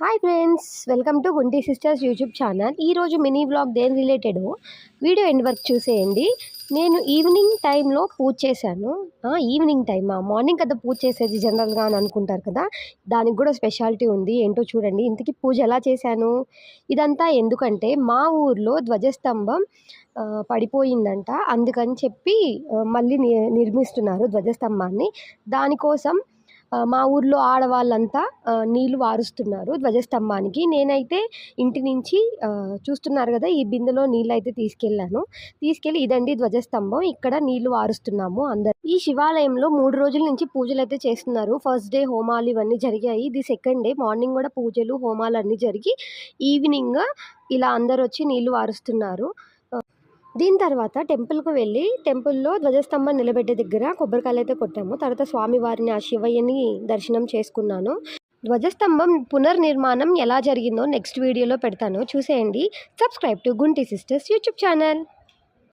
Hi friends welcome to Gunti sisters YouTube channel ఈరోజు mini blog దేని related video end వరకు చూసేయండి. నేను ఈవినింగ్ టైంలో పూజ చేశాను. ఈవినింగ్ టైమా మార్నింగ్ కదా పూజ చేసేది జనరల్గా అని అనుకుంటారు కదా? దానికి కూడా స్పెషాలిటీ ఉంది. ఏంటో చూడండి. ఇంతకీ పూజ ఎలా చేశాను? ఇదంతా ఎందుకంటే మా ఊర్లో ధ్వజస్తంభం పడిపోయిందంట. అందుకని చెప్పి మళ్ళీ ని నిర్మిస్తున్నారు ధ్వజస్తంభాన్ని. దానికోసం మా ఊర్లో ఆడవాళ్ళంతా నీళ్ళు నీళ్ళు వారుస్తున్నారు ధ్వజస్తంభానికి. నేనైతే ఇంటి నుంచి చూస్తున్నారు కదా ఈ బిందెలో నీళ్ళు అయితే తీసుకెళ్ళాను. తీసుకెళ్ళి ఇదండి ధ్వజస్తంభం. ఇక్కడ నీళ్ళు వారుస్తున్నాము అందరు. ఈ శివాలయంలో మూడు రోజుల నుంచి పూజలు అయితే చేస్తున్నారు. ఫస్ట్ డే హోమాలు ఇవన్నీ జరిగాయి. ఇది సెకండ్ డే. మార్నింగ్ కూడా పూజలు హోమాలు అన్నీ జరిగి ఈవినింగ్ ఇలా అందరు వచ్చి నీళ్ళు వారుస్తున్నారు. దీని తర్వాత టెంపుల్కు వెళ్ళి టెంపుల్లో ధ్వజస్తంభం నిలబెట్టే దగ్గర కొబ్బరికాయలు అయితే కొట్టాము. తర్వాత స్వామివారిని ఆ శివయ్యని దర్శనం చేసుకున్నాను. ధ్వజస్తంభం పునర్నిర్మాణం ఎలా జరిగిందో నెక్స్ట్ వీడియోలో పెడతాను. చూసేయండి. Subscribe to Gunti sisters YouTube channel.